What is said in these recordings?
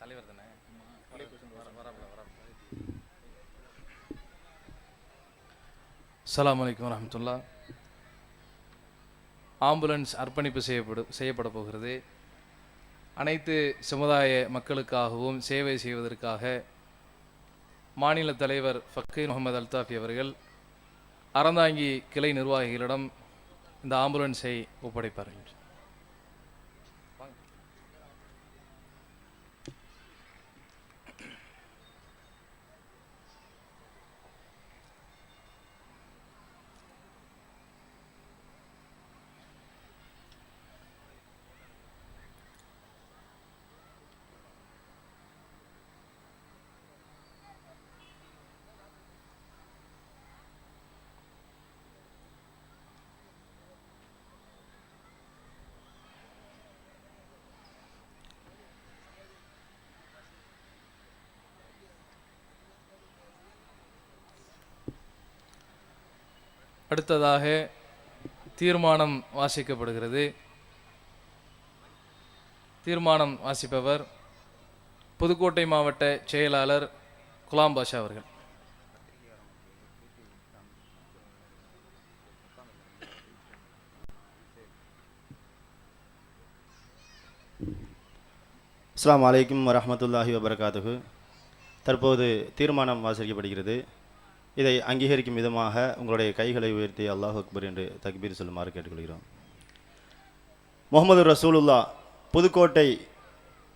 தலைவர் தானே வர ஆம்புலன்ஸ் அர்ப்பணிப்பு செய்யப்படு செய்யப்பட போகிறது. அனைத்து சமுதாய மக்களுக்காகவும் சேவை செய்வதற்காக மாநில தலைவர் ஃபக்கீர் முகமது அல்தாஃபி அவர்கள் அறந்தாங்கி கிளை நிர்வாகிகளிடம் இந்த ஆம்புலன்ஸை ஒப்படைப்பார்கள். அடுத்ததாக தீர்மானம் வாசிக்கப்படுகிறது. தீர்மானம் வாசிப்பவர் புதுக்கோட்டை மாவட்ட செயலாளர் குலாம் பாஷா அவர்கள். அஸ்லாம் வலைக்கம் வரமத்துல்லாஹி வபரகாத்துஹு. தற்போது தீர்மானம் வாசிக்கப்படுகிறது. இதை அங்கீகரிக்கும் விதமாக உங்களுடைய கைகளை உயர்த்தி அல்லாஹ் அக்பர் என்று தக்பீர் சொல்லுமாறு கேட்டுக்கொள்கிறோம். முகமது ரசூலுல்லா புதுக்கோட்டை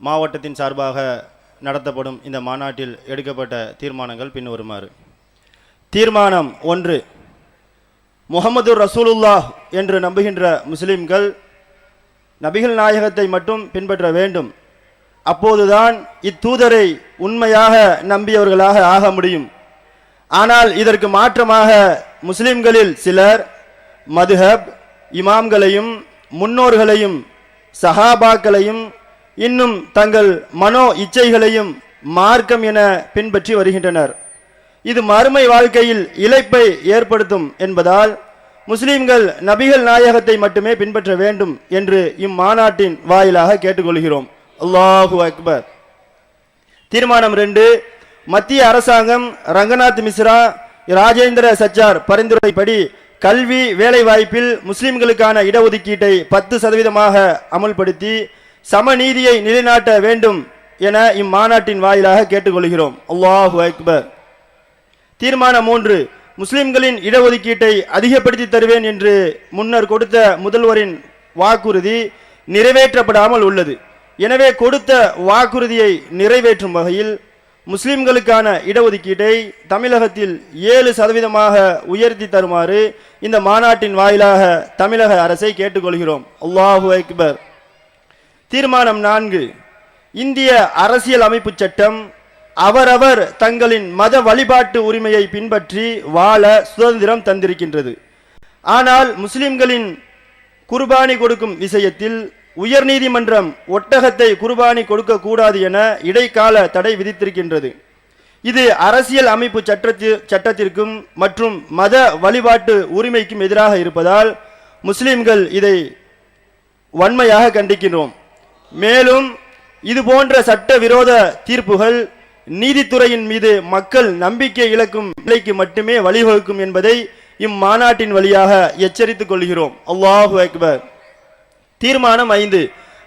மாவட்டத்தின் சார்பாக நடத்தப்படும் இந்த மாநாட்டில் எடுக்கப்பட்ட தீர்மானங்கள் பின்வருமாறு. தீர்மானம் ஒன்று முகமது ரசூலுல்லாஹ் என்று நம்புகின்ற முஸ்லிம்கள் நபிகள் நாயகத்தை மட்டும் பின்பற்ற வேண்டும். அப்போதுதான் இத்தூதரை உண்மையாக நம்பியவர்களாக ஆக முடியும். ஆனால் இதற்கு மாற்றமாக முஸ்லிம்களில் சிலர் மதுஹப் இமாம்களையும் முன்னோர்களையும் சஹாபாக்களையும் இன்னும் தங்கள் மனோ இச்சைகளையும் மார்க்கம் என பின்பற்றி வருகின்றனர். இது மறுமை வாழ்க்கையில் இழைப்பை ஏற்படுத்தும் என்பதால் முஸ்லிம்கள் நபிகள் நாயகத்தை மட்டுமே பின்பற்ற வேண்டும் என்று இம்மாநாட்டின் வாயிலாக கேட்டுக்கொள்கிறோம். அல்லாஹு அக்பர். தீர்மானம் ரெண்டு மத்திய அரசாங்கம் ரங்கநாத் மிஸ்ரா ராஜேந்திர சச்சார் பரிந்துரைப்படி கல்வி வேலைவாய்ப்பில் முஸ்லிம்களுக்கான இடஒதுக்கீட்டை பத்து சதவீதமாக அமுல்படுத்தி சமநீதியை நிலைநாட்ட வேண்டும் என இம்மாநாட்டின் வாயிலாக கேட்டுக்கொள்கிறோம். அல்லாஹு அக்பர். தீர்மானம் மூன்று முஸ்லிம்களின் இடஒதுக்கீட்டை அதிகப்படுத்தி தருவேன் என்று முன்னர் கொடுத்த முதல்வரின் வாக்குறுதி நிறைவேற்றப்படாமல் உள்ளது. எனவே கொடுத்த வாக்குறுதியை நிறைவேற்றும் வகையில் முஸ்லிம்களுக்கான இடஒதுக்கீட்டை தமிழகத்தில் ஏழு சதவீதமாக உயர்த்தி தருமாறு இந்த மாநாட்டின் வாயிலாக தமிழக அரசை கேட்டுக்கொள்கிறோம். அல்லாஹு அக்பர். தீர்மானம் நான்கு. இந்திய அரசியல் அமைப்பு சட்டம் அவரவர் தங்களின் மத வழிபாட்டு உரிமையை பின்பற்றி வாழ சுதந்திரம் தந்திருக்கின்றது. ஆனால் முஸ்லிம்களின் குர்பானி கொடுக்கும் விஷயத்தில் உயர்நீதிமன்றம் ஒட்டகத்தை குர்பானி கொடுக்க கூடாது என இடைக்கால தடை விதித்திருக்கின்றது. இது அரசியல் அமைப்பு சட்டத்தி சட்டத்திற்கும் மற்றும் மத வழிபாட்டு உரிமைக்கும் எதிராக இருப்பதால் முஸ்லிம்கள் இதை வன்மையாக கண்டிக்கின்றோம். மேலும் இது போன்ற சட்ட விரோத தீர்ப்புகள் நீதித்துறையின் மீது மக்கள் நம்பிக்கை இழக்கும் நிலைக்கு மட்டுமே வழிவகுக்கும் என்பதை இம்மாநாட்டின் வழியாக எச்சரித்துக் கொள்கிறோம். அல்லாஹு அக்பர். தீர்மானம் ஐந்து.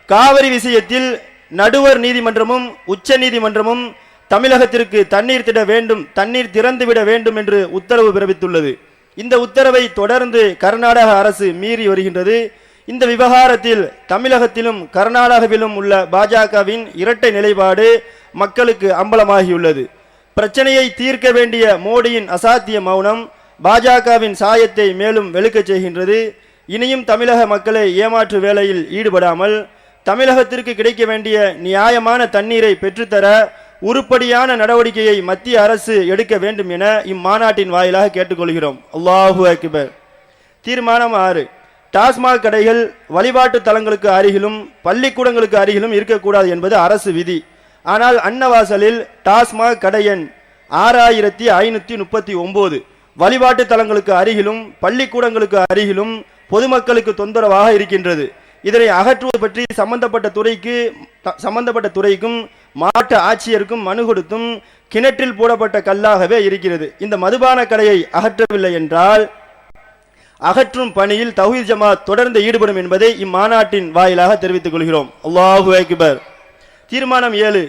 காவிரி விஷயத்தில் நடுவர் நீதிமன்றமும் உச்ச நீதிமன்றமும் தமிழகத்திற்கு தண்ணீர் திட வேண்டும் தண்ணீர் திறந்துவிட வேண்டும் என்று உத்தரவு பிறப்பித்துள்ளது. இந்த உத்தரவை தொடர்ந்து கர்நாடக அரசு மீறி வருகின்றது. இந்த விவகாரத்தில் தமிழகத்திலும் கர்நாடகாவிலும் உள்ள பாஜகவின் இரட்டை நிலைப்பாடு மக்களுக்கு அம்பலமாகியுள்ளது. பிரச்சனையை தீர்க்க வேண்டிய மோடியின் அசாத்திய மௌனம் பாஜகவின் சாயத்தை மேலும் வெளுக்கச் செய்கின்றது. இனியும் தமிழக மக்களை ஏமாற்று வேலையில் ஈடுபடாமல் தமிழகத்திற்கு கிடைக்க வேண்டிய நியாயமான தண்ணீரை பெற்றுத்தர உருப்படியான நடவடிக்கையை மத்திய அரசு எடுக்க வேண்டும் என இம்மாநாட்டின் வாயிலாக கேட்டுக்கொள்கிறோம். அல்லாஹு அக்பர். தீர்மானம் ஆறு. டாஸ்மாக் கடைகள் வழிபாட்டு தலங்களுக்கு அருகிலும் பள்ளிக்கூடங்களுக்கு அருகிலும் இருக்கக்கூடாது என்பது அரசு விதி. ஆனால் அன்னவாசலில் டாஸ்மாக் கடை எண் ஆறாயிரத்தி ஐநூற்றி முப்பத்தி ஒம்பது. வழிபாட்டு தலங்களுக்கு அருகிலும் பள்ளிக்கூடங்களுக்கு அருகிலும் பொதுமக்களுக்கு தொந்தரவாக இருக்கின்றது. இதனை அகற்றுவது பற்றி சம்பந்தப்பட்ட துறைக்கு சம்பந்தப்பட்ட துறைக்கும் மாவட்ட ஆட்சியருக்கும் மனு கொடுத்தும் கிணற்றில் போடப்பட்ட கல்லாகவே இருக்கிறது. இந்த மதுபான கடையை அகற்றவில்லை என்றால் அகற்றும் பணியில் தௌஹீத் ஜமாத் தொடர்ந்து ஈடுபடும் என்பதை இம்மாநாட்டின் வாயிலாக தெரிவித்துக் கொள்கிறோம். அல்லாஹு அக்பர். தீர்மானம் ஏழு.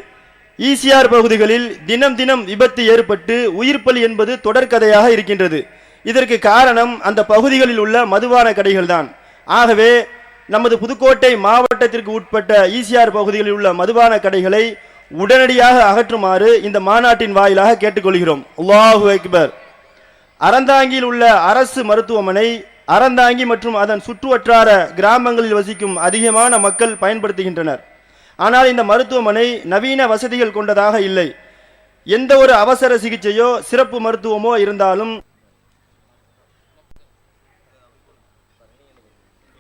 ஈசிஆர் பகுதிகளில் தினம் தினம் விபத்து ஏற்பட்டு உயிர்ப்பலி என்பது தொடர்கதையாக இருக்கின்றது. இதற்கு காரணம் அந்த பகுதிகளில் உள்ள மதுபான கடைகள்தான். ஆகவே நமது புதுக்கோட்டை மாவட்டத்திற்கு உட்பட்ட ஈசிஆர் பகுதிகளில் உள்ள மதுபான கடைகளை உடனடியாக அகற்றுமாறு இந்த மாநாட்டின் வாயிலாக கேட்டுக்கொள்கிறோம். அல்லாஹு அக்பர். அறந்தாங்கியில் உள்ள அரசு மருத்துவமனை அறந்தாங்கி மற்றும் அதன் சுற்றுவட்டார கிராமங்களில் வசிக்கும் அதிகமான மக்கள் பயன்படுத்துகின்றனர். ஆனால் இந்த மருத்துவமனை நவீன வசதிகள் கொண்டதாக இல்லை. எந்த ஒரு அவசர சிகிச்சையோ சிறப்பு மருத்துவமோ இருந்தாலும்